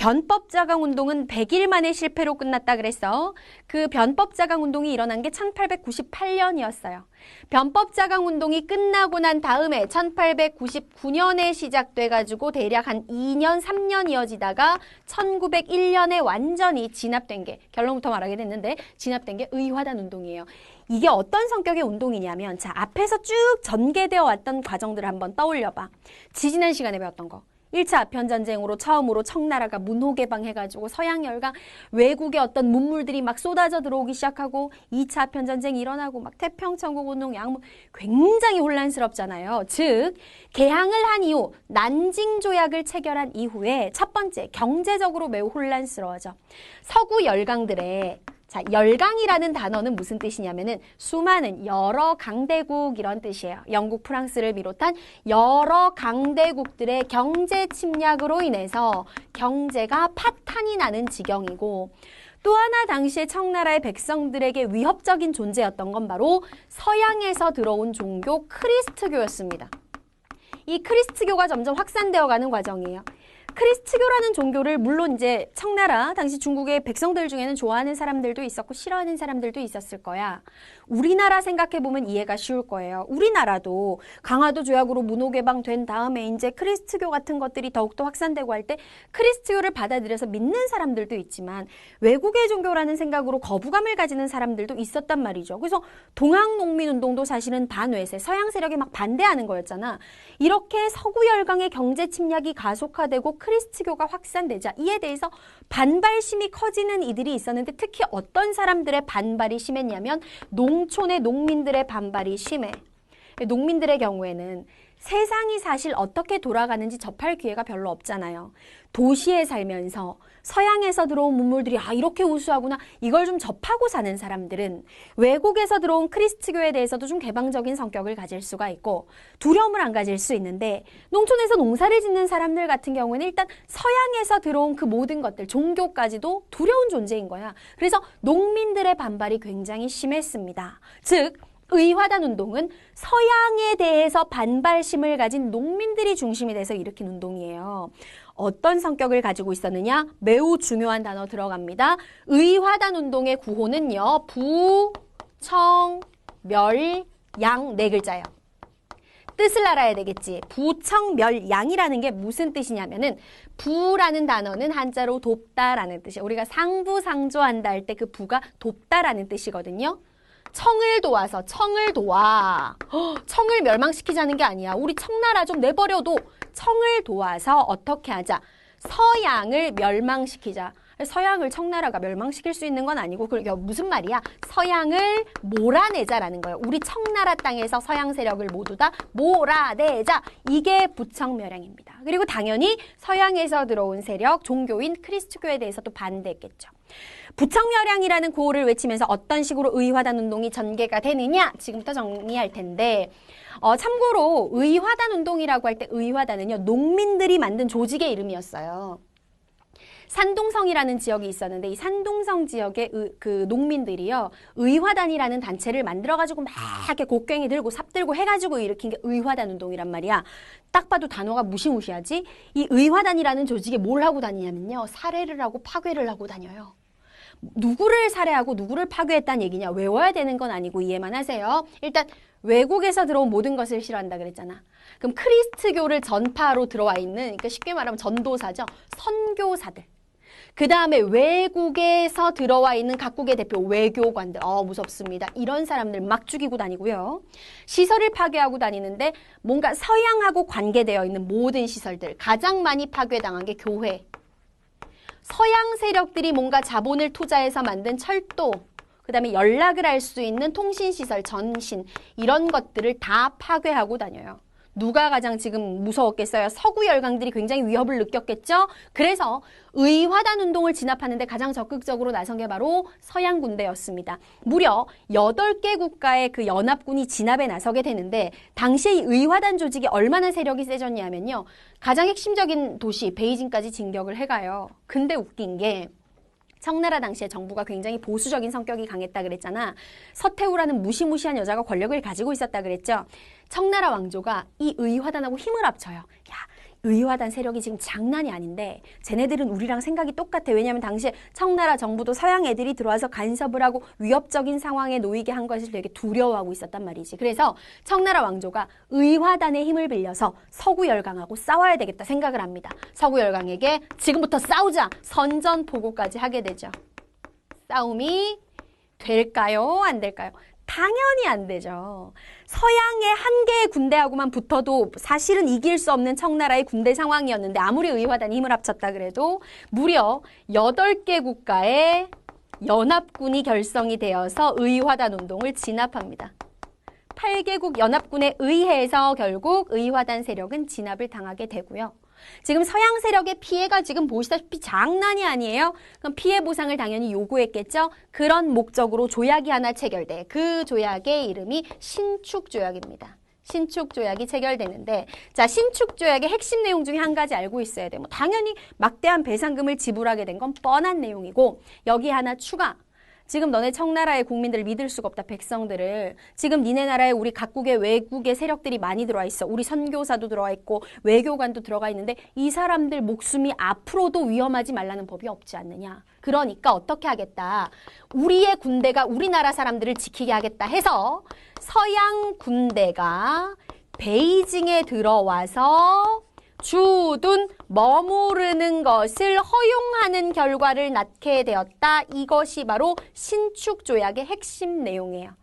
변법 자강 운동은 100일 만에 실패로 끝났다 그랬어. 그 변법 자강 운동이 일어난 게 1898년이었어요. 변법 자강 운동이 끝나고 난 다음에 1899년에 시작돼 가지고 대략 한 2년, 3년 이어지다가 1901년에 완전히 진압된 게 결론부터 말하게 됐는데 진압된 게 의화단 운동이에요. 이게 어떤 성격의 운동이냐면 자, 앞에서 쭉 전개되어 왔던 과정들을 한번 떠올려 봐. 지지난 시간에 배웠던 거. 1차 아편전쟁으로 처음으로 청나라가 문호 개방해가지고 서양 열강 외국의 어떤 문물들이 막 쏟아져 들어오기 시작하고 2차 아편전쟁이 일어나고 막 태평천국 운동 양무 굉장히 혼란스럽잖아요. 즉 개항을 한 이후 난징 조약을 체결한 이후에 첫 번째 경제적으로 매우 혼란스러워져 서구 열강들의 자, 열강이라는 단어는 무슨 뜻이냐면은 수많은 여러 강대국 이런 뜻이에요. 영국, 프랑스를 비롯한 여러 강대국들의 경제 침략으로 인해서 경제가 파탄이 나는 지경이고 또 하나 당시에 청나라의 백성들에게 위협적인 존재였던 건 바로 서양에서 들어온 종교 크리스트교였습니다. 이 크리스트교가 점점 확산되어 가는 과정이에요. 크리스트교라는 종교를 물론 이제 청나라 당시 중국의 백성들 중에는 좋아하는 사람들도 있었고 싫어하는 사람들도 있었을 거야. 우리나라 생각해 보면 이해가 쉬울 거예요. 우리나라도 강화도 조약으로 문호 개방된 다음에 이제 크리스트교 같은 것들이 더욱더 확산되고 할 때 크리스트교를 받아들여서 믿는 사람들도 있지만 외국의 종교라는 생각으로 거부감을 가지는 사람들도 있었단 말이죠. 그래서 동학 농민 운동도 사실은 반외세 서양 세력이 막 반대하는 거였잖아. 이렇게 서구 열강의 경제 침략이 가속화되고 크리스트교가 확산되자 이에 대해서 반발심이 커지는 이들이 있었는데 특히 어떤 사람들의 반발이 심했냐면 농촌의 농민들의 반발이 심해. 농민들의 경우에는 세상이 사실 어떻게 돌아가는지 접할 기회가 별로 없잖아요. 도시에 살면서 서양에서 들어온 문물들이 아 이렇게 우수하구나 이걸 좀 접하고 사는 사람들은 외국에서 들어온 크리스트교에 대해서도 좀 개방적인 성격을 가질 수가 있고 두려움을 안 가질 수 있는데 농촌에서 농사를 짓는 사람들 같은 경우에는 일단 서양에서 들어온 그 모든 것들 종교까지도 두려운 존재인 거야. 그래서 농민들의 반발이 굉장히 심했습니다. 즉 의화단 운동은 서양에 대해서 반발심을 가진 농민들이 중심이 돼서 일으킨 운동이에요. 어떤 성격을 가지고 있었느냐? 매우 중요한 단어 들어갑니다. 의화단 운동의 구호는요. 부, 청, 멸, 양 네 글자예요. 뜻을 알아야 되겠지. 부청멸양이라는 게 무슨 뜻이냐면은 부라는 단어는 한자로 돕다라는 뜻이에요. 우리가 상부상조한다 할 때 그 부가 돕다라는 뜻이거든요. 청을 도와서 청을 도와. 청을 멸망시키자는 게 아니야. 우리 청나라 좀 내버려도 청을 도와서 어떻게 하자. 서양을 멸망시키자. 서양을 청나라가 멸망시킬 수 있는 건 아니고 그게 무슨 말이야? 서양을 몰아내자라는 거예요. 우리 청나라 땅에서 서양 세력을 모두 다 몰아내자. 이게 부청멸양입니다. 그리고 당연히 서양에서 들어온 세력, 종교인 크리스트교에 대해서도 반대했겠죠. 부청멸양이라는 구호를 외치면서 어떤 식으로 의화단 운동이 전개가 되느냐 지금부터 정리할 텐데 어, 참고로 의화단 운동이라고 할 때 의화단은요 농민들이 만든 조직의 이름이었어요. 산동성이라는 지역이 있었는데 이 산동성 지역의 의, 그 농민들이요 의화단이라는 단체를 만들어가지고 막 이렇게 곡괭이 들고 삽 들고 해가지고 일으킨 게 의화단 운동이란 말이야. 딱 봐도 단어가 무시무시하지. 이 의화단이라는 조직에 뭘 하고 다니냐면요 살해를 하고 파괴를 하고 다녀요. 누구를 살해하고 누구를 파괴했다는 얘기냐 외워야 되는 건 아니고 이해만 하세요. 일단 외국에서 들어온 모든 것을 싫어한다 그랬잖아. 그럼 크리스트교를 전파로 들어와 있는 그러니까 쉽게 말하면 전도사죠. 선교사들. 그 다음에 외국에서 들어와 있는 각국의 대표 외교관들, 어 무섭습니다. 이런 사람들 막 죽이고 다니고요. 시설을 파괴하고 다니는데 뭔가 서양하고 관계되어 있는 모든 시설들 가장 많이 파괴당한 게 교회, 서양 세력들이 뭔가 자본을 투자해서 만든 철도, 그 다음에 연락을 할 수 있는 통신시설, 전신 이런 것들을 다 파괴하고 다녀요. 누가 가장 지금 무서웠겠어요? 서구 열강들이 굉장히 위협을 느꼈겠죠? 그래서 의화단 운동을 진압하는데 가장 적극적으로 나선 게 바로 서양 군대였습니다. 무려 8개 국가의 그 연합군이 진압에 나서게 되는데 당시에 이 의화단 조직이 얼마나 세력이 세졌냐면요. 가장 핵심적인 도시 베이징까지 진격을 해가요. 근데 웃긴 게 청나라 당시에 정부가 굉장히 보수적인 성격이 강했다 그랬잖아. 서태후라는 무시무시한 여자가 권력을 가지고 있었다 그랬죠. 청나라 왕조가 이 의화단하고 힘을 합쳐요. 야, 의화단 세력이 지금 장난이 아닌데 쟤네들은 우리랑 생각이 똑같아. 왜냐하면 당시에 청나라 정부도 서양 애들이 들어와서 간섭을 하고 위협적인 상황에 놓이게 한 것을 되게 두려워하고 있었단 말이지. 그래서 청나라 왕조가 의화단의 힘을 빌려서 서구 열강하고 싸워야 되겠다 생각을 합니다. 서구 열강에게 지금부터 싸우자 선전 보고까지 하게 되죠. 싸움이 될까요? 안 될까요? 당연히 안 되죠. 서양의 한 개의 군대하고만 붙어도 사실은 이길 수 없는 청나라의 군대 상황이었는데 아무리 의화단이 힘을 합쳤다 그래도 무려 8개 국가의 연합군이 결성이 되어서 의화단 운동을 진압합니다. 8개국 연합군에 의해서 결국 의화단 세력은 진압을 당하게 되고요. 지금 서양 세력의 피해가 지금 보시다시피 장난이 아니에요. 그럼 피해 보상을 당연히 요구했겠죠. 그런 목적으로 조약이 하나 체결돼. 그 조약의 이름이 신축 조약입니다. 신축 조약이 체결되는데 자 신축 조약의 핵심 내용 중에 한 가지 알고 있어야 돼. 뭐 당연히 막대한 배상금을 지불하게 된 건 뻔한 내용이고 여기 하나 추가. 지금 너네 청나라의 국민들을 믿을 수가 없다 백성들을. 지금 니네 나라에 우리 각국의 외국의 세력들이 많이 들어와 있어. 우리 선교사도 들어와 있고 외교관도 들어가 있는데 이 사람들 목숨이 앞으로도 위험하지 말라는 법이 없지 않느냐. 그러니까 어떻게 하겠다? 우리의 군대가 우리나라 사람들을 지키게 하겠다 해서 서양 군대가 베이징에 들어와서 주둔 머무르는 것을 허용하는 결과를 낳게 되었다. 이것이 바로 신축 조약의 핵심 내용이에요.